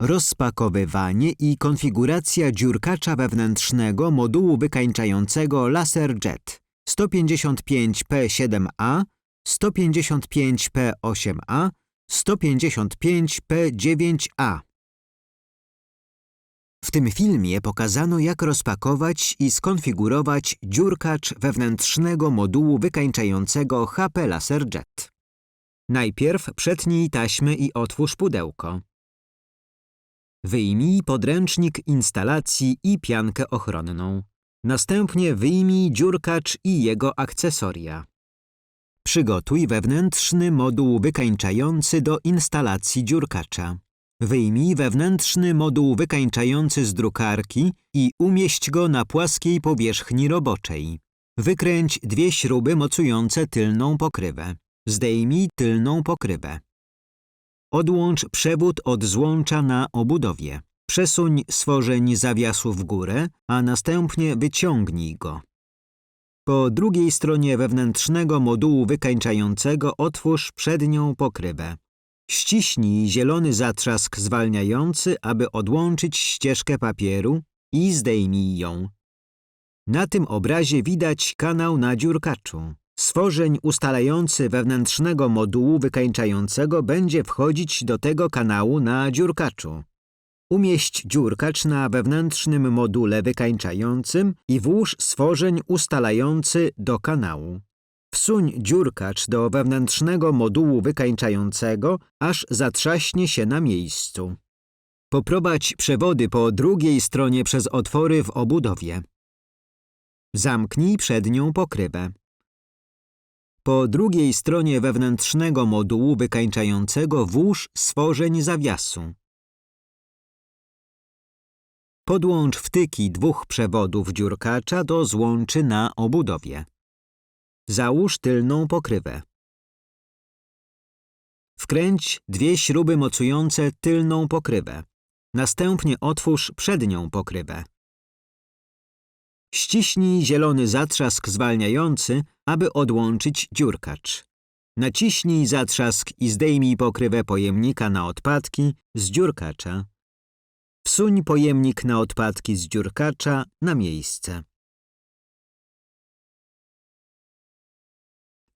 rozpakowywanie i konfiguracja dziurkacza wewnętrznego modułu wykańczającego LaserJet 155P7A, 155P8A, 155P9A. W tym filmie pokazano, jak rozpakować i skonfigurować dziurkacz wewnętrznego modułu wykańczającego HP LaserJet. Najpierw przetnij taśmę i otwórz pudełko. Wyjmij podręcznik instalacji i piankę ochronną. Następnie wyjmij dziurkacz i jego akcesoria. Przygotuj wewnętrzny moduł wykańczający do instalacji dziurkacza. Wyjmij wewnętrzny moduł wykańczający z drukarki i umieść go na płaskiej powierzchni roboczej. Wykręć dwie śruby mocujące tylną pokrywę. Zdejmij tylną pokrywę. Odłącz przewód od złącza na obudowie. Przesuń stworzeń zawiasu w górę, a następnie wyciągnij go. Po drugiej stronie wewnętrznego modułu wykańczającego otwórz przednią pokrywę. Ściśnij zielony zatrzask zwalniający, aby odłączyć ścieżkę papieru i zdejmij ją. Na tym obrazie widać kanał na dziurkaczu. Stworzeń ustalający wewnętrznego modułu wykańczającego będzie wchodzić do tego kanału na dziurkaczu. Umieść dziurkacz na wewnętrznym module wykańczającym i włóż stworzeń ustalający do kanału. Wsuń dziurkacz do wewnętrznego modułu wykańczającego, aż zatrzaśnie się na miejscu. Poprowadź przewody po drugiej stronie przez otwory w obudowie. Zamknij przednią pokrywę. Po drugiej stronie wewnętrznego modułu wykańczającego włóż stworzeń zawiasu. Podłącz wtyki dwóch przewodów dziurkacza do złączy na obudowie. Załóż tylną pokrywę. Wkręć dwie śruby mocujące tylną pokrywę. Następnie otwórz przednią pokrywę. Ściśnij zielony zatrzask zwalniający, aby odłączyć dziurkacz. Naciśnij zatrzask i zdejmij pokrywę pojemnika na odpadki z dziurkacza. Wsuń pojemnik na odpadki z dziurkacza na miejsce.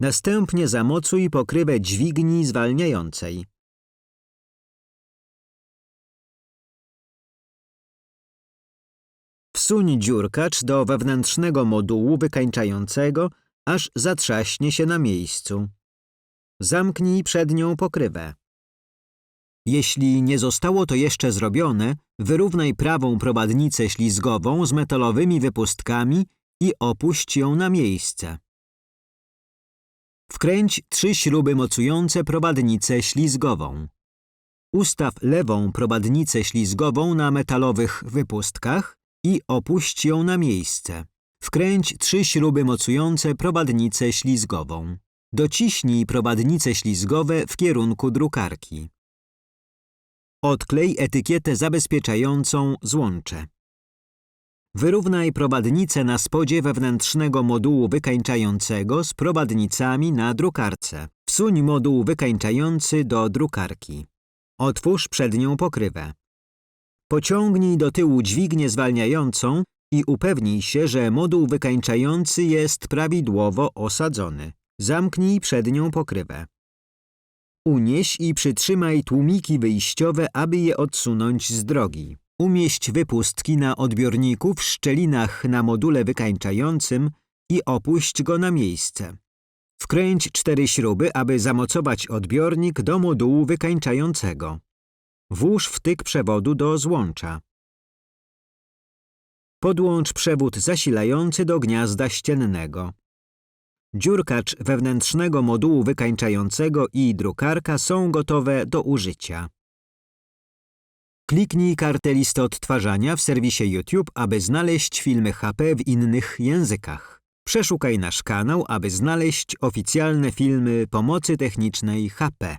Następnie zamocuj pokrywę dźwigni zwalniającej. Wsuń dziurkacz do wewnętrznego modułu wykańczającego, aż zatrzaśnie się na miejscu. Zamknij przednią pokrywę. Jeśli nie zostało to jeszcze zrobione, wyrównaj prawą prowadnicę ślizgową z metalowymi wypustkami i opuść ją na miejsce. Wkręć trzy śruby mocujące prowadnicę ślizgową. Ustaw lewą prowadnicę ślizgową na metalowych wypustkach i opuść ją na miejsce. Wkręć trzy śruby mocujące prowadnicę ślizgową. Dociśnij prowadnice ślizgowe w kierunku drukarki. Odklej etykietę zabezpieczającą złącze. Wyrównaj prowadnicę na spodzie wewnętrznego modułu wykańczającego z prowadnicami na drukarce. Wsuń moduł wykańczający do drukarki. Otwórz przednią pokrywę. Pociągnij do tyłu dźwignię zwalniającą i upewnij się, że moduł wykańczający jest prawidłowo osadzony. Zamknij przednią pokrywę. Unieś i przytrzymaj tłumiki wyjściowe, aby je odsunąć z drogi. Umieść wypustki na odbiorniku w szczelinach na module wykańczającym i opuść go na miejsce. Wkręć cztery śruby, aby zamocować odbiornik do modułu wykańczającego. Włóż wtyk przewodu do złącza. Podłącz przewód zasilający do gniazda ściennego. Dziurkacz wewnętrznego modułu wykańczającego i drukarka są gotowe do użycia. Kliknij kartę listy odtwarzania w serwisie YouTube, aby znaleźć filmy HP w innych językach. Przeszukaj nasz kanał, aby znaleźć oficjalne filmy pomocy technicznej HP.